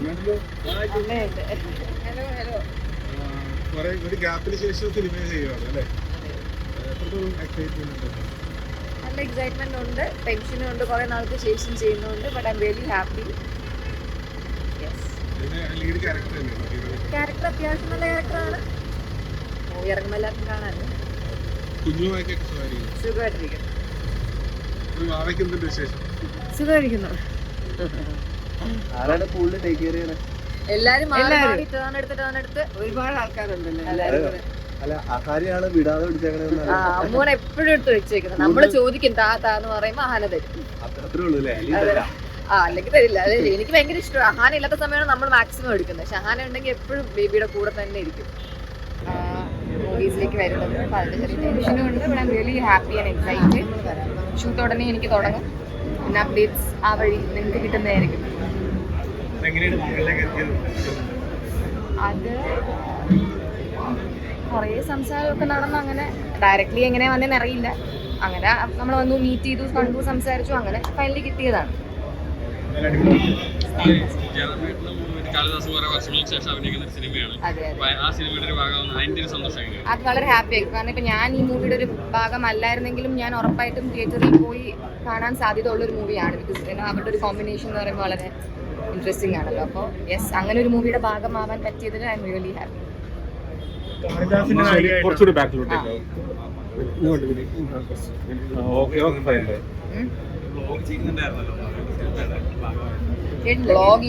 അമ്മയുണ്ട് hello hello. കുറെ ഒരു ഗ്യാപ്പിന് ശേഷം സിനിമ ചെയ്യുവാണ് അല്ലേ? എത്രത്തോളം എക്സൈറ്റ്മെന്റ് ഉണ്ട്? നല്ല എക്സൈറ്റ്മെന്റ് ഉണ്ട് ടെൻഷനും ഉണ്ട് കുറെ നാൾക്ക് ശേഷം ചെയ്യുന്നുണ്ട് but I'm very happy yes ഇതിന്റെ ലീഡ് ക്യാരക്ടർ അത്യാവശ്യം നല്ല ക്യാരക്ടറാണ് മൂവി ഇറങ്ങുമ്പോൾ എല്ലാവർക്കും കാണാമല്ലോ സുഖമായിട്ടിരിക്കുന്നു. സുഖമായിരിക്കുന്നു. ആരാണ് കൂടുതൽ ടേക്ക് കെയർ എല്ലാരും ഒരുപാട് ആൾക്കാരുണ്ടല്ലോ? അല്ല വിടാതെ എപ്പോഴും എടുത്ത് വെച്ചേക്കുന്നത് നമ്മൾ ചോദിക്കും താ താ എന്ന് പറയുമ്പോ അഹാന തരും. അത്രേ ഉള്ളൂ അല്ലേ. ആ അല്ലെങ്കിൽ തരില്ല. അതെ എനിക്ക് ഭയങ്കര ഇഷ്ടമാണ്. അഹാന ഇല്ലാത്ത സമയമാണ് നമ്മൾ മാക്സിമം എടുക്കുന്നത്. പക്ഷെ അഹാന ഉണ്ടെങ്കിൽ എപ്പോഴും ബേബിയുടെ കൂടെ തന്നെ ഇരിക്കും. മൂവീസിലേക്ക് വരുന്നത്. അപ്പൊ ചെറിയ ടെൻഷനും ഉണ്ട്. ഇവിടെ really happy and excited shoot ഉടനെ എനിക്ക് തുടങ്ങും. പിന്നെ അപ്ഡേറ്റ്സ് ആ വഴി നിങ്ങൾക്ക് കിട്ടുന്നതായിരിക്കും. അത് കുറേ സംസാരമൊക്കെ നടന്നു. അങ്ങനെ ഡയറക്റ്റ്ലി എങ്ങനെ വന്നതെന്ന് അറിയില്ല. അങ്ങനെ നമ്മൾ വന്നു മീറ്റ് ചെയ്തു കണ്ടു സംസാരിച്ചു. അങ്ങനെ ഫൈനലി കിട്ടിയതാണ്. കാളിദാസ് കുറെ വർഷങ്ങൾക്ക് ശേഷം അഭിനയിക്കുന്ന ഒരു സിനിമയാണ്. അതെ അതെ. അപ്പൊ ആ സിനിമയുടെ ഒരു ഭാഗമാവുന്ന അതിന്റെ ഒരു സന്തോഷം എങ്ങനെയാണ്? അത് വളരെ ഹാപ്പി ആയി കാരണം ഇപ്പൊ ഞാൻ ഈ മൂവിയുടെ ഒരു ഭാഗമല്ലായിരുന്നെങ്കിലും ഞാൻ ഉറപ്പായിട്ടും തിയേറ്ററിൽ പോയി കാണാൻ സാധ്യത ഉള്ള ഒരു മൂവിയാണ് ബിക്കോസ് അവരുടെ ഒരു കോമ്പിനേഷൻ എന്ന് പറയുമ്പോൾ വളരെ ഇൻട്രസ്റ്റിംഗ് ആണല്ലോ. അപ്പോൾ യെസ് അങ്ങനെ ഒരു മൂവിയുടെ ഭാഗമാവാൻ പറ്റിയതിൽ ഐ എം റിയലി ഹാപ്പി കുറച്ചുകൂടി ബാക്കിലോട്ടേക്ക് ഓക്കെ ഓക്കെ ഫൈൻ ബ്ലോഗ്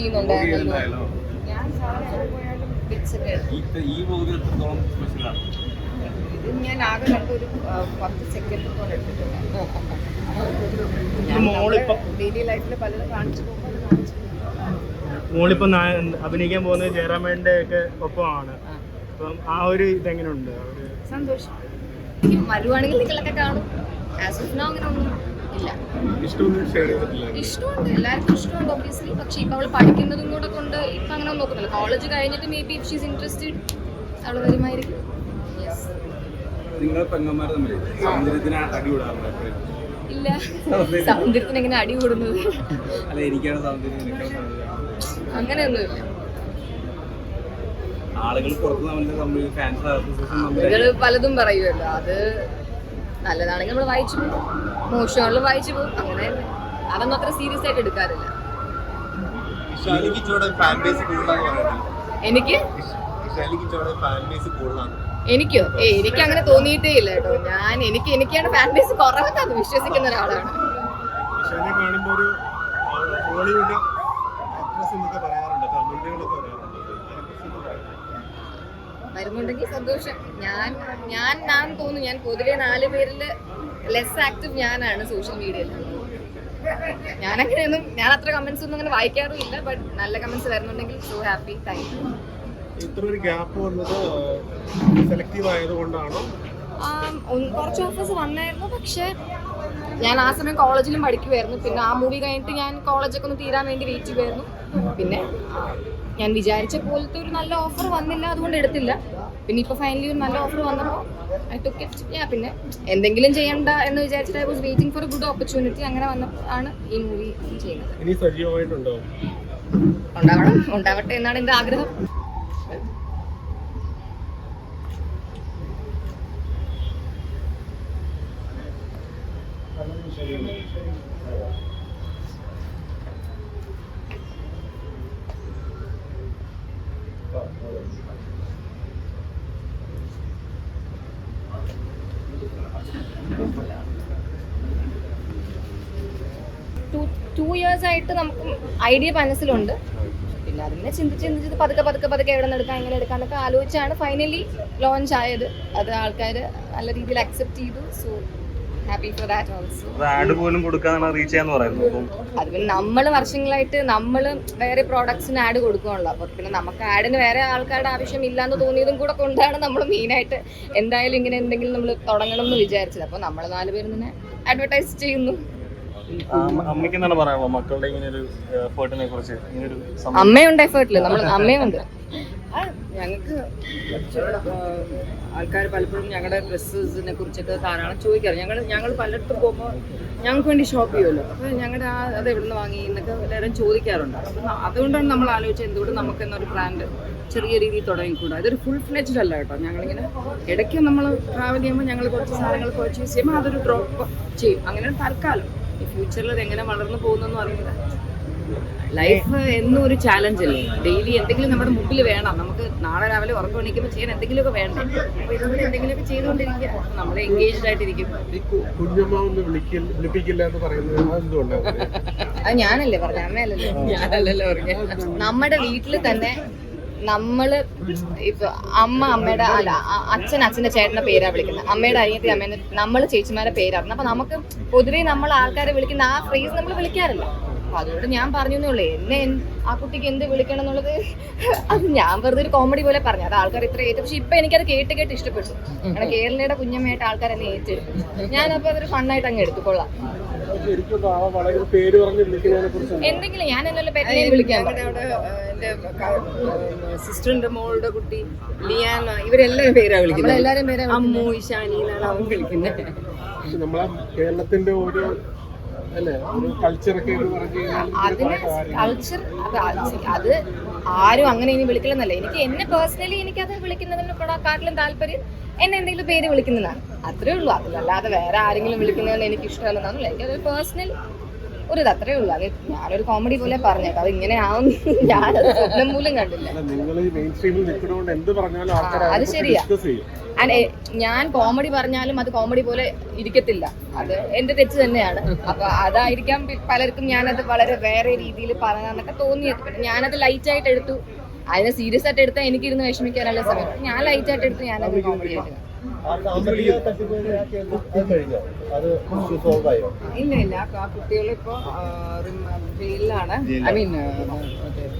ഇത് ഞാൻ ആകെ ഒരു പത്ത് സെക്കൻഡ് പോലെ എടുത്തിട്ടുണ്ട്. ഞാൻ മോളിപ്പം- ഡെയിലി ലൈഫിൽ പലതും കാണിച്ചു പോകുമ്പോൾ അത് കാണിച്ചു മോളിപ്പോ അഭിനയിക്കാൻ പോകുന്നത് ജയറാമേന്റെ ഒക്കെ ഒപ്പമാണ്. അപ്പം ആ ഒരു ഇതെങ്ങനെയുണ്ട് സന്തോഷം. വരുവാണെങ്കിൽ നിങ്ങളൊക്കെ കാണും. അങ്ങനെ ഒന്നും ഇല്ല. ഇഷ്ടമുണ്ട്. എല്ലാവർക്കും ഇഷ്ടമുണ്ട് ഒബ്വിയസ്ലി പക്ഷെ ഇപ്പൊ അവൾ പഠിക്കുന്നതും കൂടെ കൊണ്ട് ഇപ്പൊ അങ്ങനെ നോക്കുന്നില്ല. കോളേജ് കഴിഞ്ഞിട്ട് maybe if she's interested അവൾ വരുമായിരിക്കും നിങ്ങൾ പെങ്ങന്മാരെ തമ്മിൽ സൗന്ദര്യത്തിന് അടി ഇല്ല. സൗന്ദര്യത്തിന്? എങ്ങനെ അടി കൂടുന്നത്? അല്ല എനിക്കാണ് സൗന്ദര്യം അങ്ങനെയൊന്നുമില്ല. ആളുകൾ പുറത്ത് തമ്മിൽ തമ്മിൽ ഫാൻസ് പലതും പറയുമല്ലോ. അത് നല്ലതാണെങ്കിൽ നമ്മൾ വായിച്ചു മോശമാണെങ്കിലും വായിച്ചു പോകും അങ്ങനെ അതൊന്നും അത്ര സീരിയസ് ആയിട്ട് എടുക്കാറില്ല. എനിക്ക്? എനിക്കോ ഏ എനിക്ക്? അങ്ങനെ തോന്നിയിട്ടേ ഇല്ല കേട്ടോ. ഞാൻ എനിക്ക് എനിക്കാണ് ഫാൻ ബേസ് കുറവെന്ന് വിശ്വസിക്കുന്ന ഒരാളാണ്. കാണുമ്പോൾ ഒരു എന്നൊക്കെ പറയാറുണ്ട് തമിഴികളൊക്കെ പറയാറുണ്ട്? വരുന്നുണ്ടെങ്കിൽ സന്തോഷം. ഞാൻ ഞാൻ ഞാൻ തോന്നുന്നു ഞാൻ പൊതുവെ നാല് പേരിൽ ലെസ് ആക്റ്റീവ് ഞാനാണ് സോഷ്യൽ മീഡിയയിൽ ഞാൻ അങ്ങനെയൊന്നും ഞാൻ അത്ര കമന്റ്സ് ഒന്നും അങ്ങനെ വായിക്കാറുമില്ല ബട്ട് നല്ല കമന്റ്സ് വരുന്നുണ്ടെങ്കിൽ സോ ഹാപ്പി താങ്ക് യു ഇത്ര ഒരു ഗ്യാപ്പ് വന്നത് സെലക്റ്റീവ് ആയതുകൊണ്ടാണോ? കുറച്ച് ഓഫേഴ്സ് വന്നായിരുന്നു പക്ഷേ ഞാൻ ആ സമയം കോളേജിലും പഠിക്കുമായിരുന്നു പിന്നെ ആ മൂവി കഴിഞ്ഞിട്ട് ഞാൻ കോളേജൊക്കെ ഒന്ന് തീരാൻ വേണ്ടി വെയിറ്റ് ചെയ്യുമായിരുന്നു പിന്നെ ഞാൻ വിചാരിച്ച പോലത്തെ ഒരു നല്ല ഓഫർ വന്നില്ല അതുകൊണ്ട് എടുത്തില്ല. പിന്നെ ഇപ്പൊ ഫൈനലി ഒരു നല്ല ഓഫർ വന്നപ്പോൾ ഐ ടുക്ക് യാ പിന്നെ എന്തെങ്കിലും ചെയ്യണ്ട എന്ന് വിചാരിച്ചിട്ട് I was waiting for a good opportunity അങ്ങനെ വന്നപ്പോഴാണ് ഈ മൂവി ചെയ്യുന്നത്. ഉണ്ടാവണം ഉണ്ടാവട്ടെ എന്നാണ് എന്റെ ആഗ്രഹം. ടു ടു ഇയേഴ്സ് ആയിട്ട് നമുക്ക് ഐഡിയ മനസ്സിലുണ്ട്. പിന്നെ അതിനെ ചിന്തിച്ച് ചിന്തിച്ച് പതുക്കെ പതുക്കെ പതുക്കെ എവിടെ നിന്ന് എടുക്കാം എങ്ങനെ എടുക്കാം എന്നൊക്കെ ആലോചിച്ചാണ് ഫൈനലി ലോഞ്ച് ആയത്. അത് ആൾക്കാർ നല്ല രീതിയിൽ അക്സെപ്റ്റ് ചെയ്തു. So happy for that also add പോലും കൊടുക്കാനാണ് റീച്ച് ചെയ്യാന്ന് പറയുന്നത്. അപ്പം അത് പിന്നെ നമ്മൾ വർഷങ്ങളായിട്ട് നമ്മൾ വേറെ പ്രോഡക്ട്സിന് ആഡ് കൊടുക്കുകയുള്ളൂ അപ്പോൾ പിന്നെ നമുക്ക് ആഡിന് വേറെ ആൾക്കാരുടെ ആവശ്യം ഇല്ലാന്ന് തോന്നിയതും കൂടെ കൊണ്ടാണ് നമ്മൾ മെയിനായിട്ട് എന്തായാലും ഇങ്ങനെ എന്തെങ്കിലും നമ്മൾ തുടങ്ങണം എന്ന് വിചാരിച്ചത്. അപ്പോൾ നമ്മൾ നാല് പേര് തന്നെ അഡ്വർടൈസ് ചെയ്യുന്നു. അമ്മയ്ക്ക് എന്താണ് പറയാനുള്ളത്? മക്കളുടെ ഇങ്ങനെ ഒരു എഫേർട്ടിനെ കുറിച്ച് ഇങ്ങനെ ഒരു അമ്മയുണ്ട് എഫേർട്ടിൽ നമ്മൾ അമ്മയുണ്ട് ഞങ്ങൾക്ക് ആൾക്കാർ പലപ്പോഴും ഞങ്ങളുടെ ഡ്രസ്സസിനെ കുറിച്ചൊക്കെ ധാരാളം ചോദിക്കാറ്. ഞങ്ങൾ ഞങ്ങൾ പലയിടത്തും പോകുമ്പോൾ ഞങ്ങൾക്ക് വേണ്ടി ഷോപ്പ് ചെയ്യുമല്ലോ അപ്പോൾ ഞങ്ങളുടെ ആ അത് എവിടെ നിന്ന് വാങ്ങി എന്നൊക്കെ എല്ലാവരും ചോദിക്കാറുണ്ട്. അപ്പം അതുകൊണ്ടാണ് നമ്മൾ ആലോചിച്ചത് എന്തുകൊണ്ട് നമുക്ക് എന്നൊരു ബ്രാൻഡ് ചെറിയ രീതിയിൽ തുടങ്ങിക്കൂടാ. ഇതൊരു ഫുൾ ഫ്ലെജ്ഡ് അല്ല കേട്ടോ. ഞങ്ങളിങ്ങനെ ഇടയ്ക്ക് നമ്മൾ ട്രാവൽ ചെയ്യുമ്പോൾ ഞങ്ങൾ കുറച്ച് സാധനങ്ങൾ പർച്ചേസ് ചെയ്യുമ്പോൾ അതൊരു ഡ്രോപ്പ് ചെയ്യും. അങ്ങനെ തൽക്കാലം. ഫ്യൂച്ചറിൽ അത് എങ്ങനെ വളർന്നു പോകുന്നെന്ന് അറിയില്ല ലൈഫ് എന്നും ഒരു ചാലഞ്ച് അല്ലേ? ഡെയിലി എന്തെങ്കിലും നമ്മുടെ മുമ്പിൽ വേണം. നമുക്ക് നാളെ രാവിലെ ഉറക്കം എണീക്കുമ്പോൾ ചെയ്യാൻ എന്തെങ്കിലുമൊക്കെ വേണ്ടേ? അപ്പോൾ ഇതുകൊണ്ട് എന്തെങ്കിലുമൊക്കെ ചെയ്തുകൊണ്ടിരിക്കുക. നമ്മൾ എൻഗേജ്ഡ് ആയിട്ടിരിക്കും. അത് ഞാനല്ലേ പറഞ്ഞു അമ്മയല്ലല്ലോ. ഞാനല്ലല്ലോ പറഞ്ഞത് നമ്മുടെ വീട്ടിൽ തന്നെ നമ്മൾ ഇപ്പൊ അമ്മ അമ്മയുടെ അല്ല അച്ഛൻ അച്ഛന്റെ ചേട്ടന്റെ പേരാ വിളിക്കുന്നത്. അമ്മയുടെ അനിയത്തി അമ്മേന്റെ നമ്മൾ ചേച്ചിമാരുടെ പേരാണ് അപ്പൊ നമുക്ക് പൊതുവേ നമ്മൾ ആൾക്കാരെ വിളിക്കുന്ന ആ ഫ്രേസ് നമ്മൾ വിളിക്കാറില്ല. അപ്പൊ അതുകൊണ്ട് ഞാൻ പറഞ്ഞേ ഉള്ളൂ എന്നെ ആ കുട്ടിക്ക് എന്ത് വിളിക്കണം എന്നുള്ളത് അത് ഞാൻ വെറുതെ ഒരു കോമഡി പോലെ പറഞ്ഞു. അത് ആൾക്കാർ ഇത്ര ഏറ്റു പക്ഷെ ഇപ്പൊ എനിക്കത് കേട്ട് കേട്ട് ഇഷ്ടപ്പെട്ടു. കാരണം കേരളയുടെ കുഞ്ഞമ്മയായിട്ട് ആൾക്കാർ എന്നെ ഏറ്റെടുത്തു. ഞാനപ്പോ അതൊരു ഫണ്ണായിട്ട് അങ്ങ് എടുത്തുകൊള്ളാം. എന്തെങ്കിലും ഞാൻ എന്നല്ലോ വിളിക്കാം. സിസ്റ്ററിന്റെ മോളുടെ കുട്ടി ലിയാന ഇവരെല്ലാരും പേരാ വിളിക്കുന്നത്. എല്ലാരും പേരാ അമ്മു ഇഷാനി എന്നാണ് അവൻ വിളിക്കുന്നത്. നമ്മളെ കേരളത്തിന്റെ ഒരു അതിന് കൾച്ചർ അത് ആരും അങ്ങനെ ഇനി വിളിക്കില്ലെന്നല്ല എനിക്ക് എന്നെ പേഴ്സണലി എനിക്കത് വിളിക്കുന്നതിന് കാട്ടിലും താല്പര്യം എന്നെ എന്തെങ്കിലും പേര് വിളിക്കുന്നതാണ്. അത്രേ ഉള്ളൂ. അതിലല്ലാതെ വേറെ ആരെങ്കിലും വിളിക്കുന്നതെന്ന് എനിക്ക് ഇഷ്ടമല്ലെന്നാണല്ലോ എനിക്കതൊരു പേഴ്സണൽ ഒരു ഇത് അത്രേ ഉള്ളൂ. അത് ഞാനൊരു കോമഡി പോലെ പറഞ്ഞേക്കാം. അത് ഇങ്ങനെ ആവും ഞാൻ സ്വപ്നം മൂലം കണ്ടില്ല. നിങ്ങൾ ഈ മെയിൻ സ്ട്രീമിൽ നിൽക്കുന്നതുകൊണ്ട് എന്ത് പറഞ്ഞാലും ആൾക്കാർ അത് ശരിയാ. ഡിസ്കസ് ചെയ്യും. And, eh, ഞാൻ കോമഡി പറഞ്ഞാലും അത് കോമഡി പോലെ ഇരിക്കത്തില്ല. അത് എന്റെ തെറ്റ് തന്നെയാണ്. അപ്പൊ അതായിരിക്കാം പി- പലർക്കും ഞാനത് വളരെ വേറെ രീതിയിൽ പറഞ്ഞെന്നൊക്കെ തോന്നിയത്. പിന്നെ ഞാനത് ലൈറ്റ് ആയിട്ട് എടുത്തു. അതിനെ സീരിയസ് ആയിട്ട് എടുത്താൽ എനിക്കിരുന്ന് വിഷമിക്കാനുള്ള സമയം. ഞാൻ ലൈറ്റ് ആയിട്ട് എടുത്ത് ഞാനത് കോമഡി ആയിട്ട് ഇല്ല ഇല്ല. ആ കുട്ടികൾ ഇപ്പോ ജയിലിലാണ്. ഐ മീൻ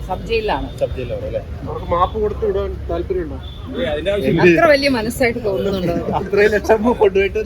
സബ് ജയിലിലാണ്. മാപ്പ് കൊടുത്ത് വിടാൻ താല്പര്യമുണ്ടോ? അത്ര വലിയ മനസ്സായിട്ട് തോന്നുന്നുണ്ടോ? അത്രയും ലക്ഷം കൊണ്ടുപോയിട്ട്